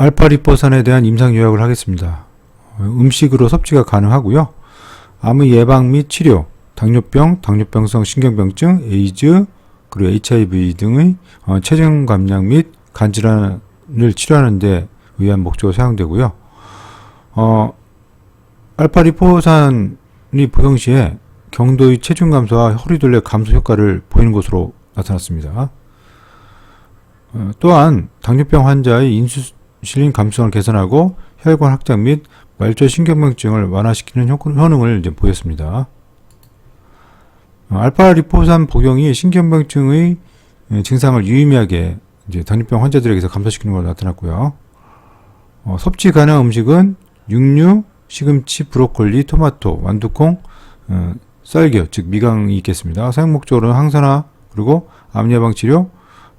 알파 리포산에 대한 임상 요약을 하겠습니다. 어, 음식으로 섭취가 가능하고요. 암의 예방 및 치료, 당뇨병, 당뇨병성 신경병증, 에이즈, 그리고 HIV 등의 어, 체중 감량 및 간질환을 치료하는 데 의한 목적으로 사용되고요. 어, 알파 리포산이 복용 시에 경도의 체중 감소와 허리둘레 감소 효과를 보이는 것으로 나타났습니다. 어, 또한 당뇨병 환자의 인 슐린 감수성을 개선하고 혈관 확장 및 말초 신경병증을 완화시키는 효- 효능을 이제 보였습니다. 어, 알파 리포산 복용이 신경병증의 예, 증상을 유의미하게 이제 당뇨병 환자들에게서 감소시키는 것으로 나타났고요. 어, 섭취 가능한 음식은 육류, 시금치, 브로콜리, 토마토, 완두콩, 어, 쌀겨, 즉 미강이 있겠습니다. 사용 목적으로는 항산화 그리고 암 예방 치료,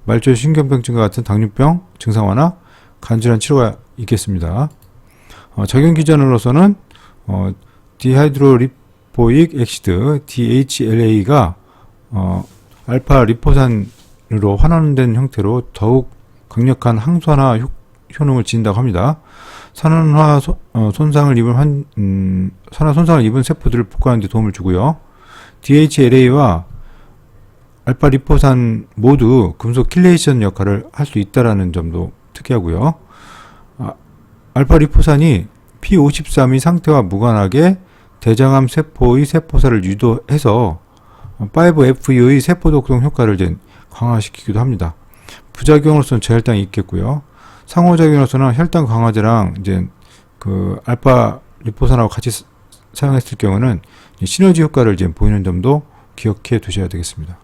말초 신경병증과 같은 당뇨병 증상 완화, 간질환 치료가 있겠습니다. 어, 적용 기전으로서는 어, 디하이드로리포익 엑시드 DHLA가 어, 알파 리포산으로 환원된 형태로 더욱 강력한 항산화 효, 효능을 지닌다고 합니다. 산화화 소- 어, 손상을 입은 환, 음, 산화 손상을 입은 세포들을 복구하는 데 도움을 주고요. DHLA와 알파 리포산 모두 금속 킬레이션 역할을 할 수 있다라는 점도 특이하고요. 아, 알파 리포산이 P53의 상태와 무관하게 대장암 세포의 세포사를 유도해서 5FU의 세포 독성 효과를 강화시키기도 합니다. 부작용으로서는 저혈당이 있겠고요. 상호작용으로서는 혈당 강화제랑 이제 그 알파 리포산하고 같이 사- 사용했을 경우는 이 시너지 효과를 이제 보이는 점도 기억해 두셔야 되겠습니다.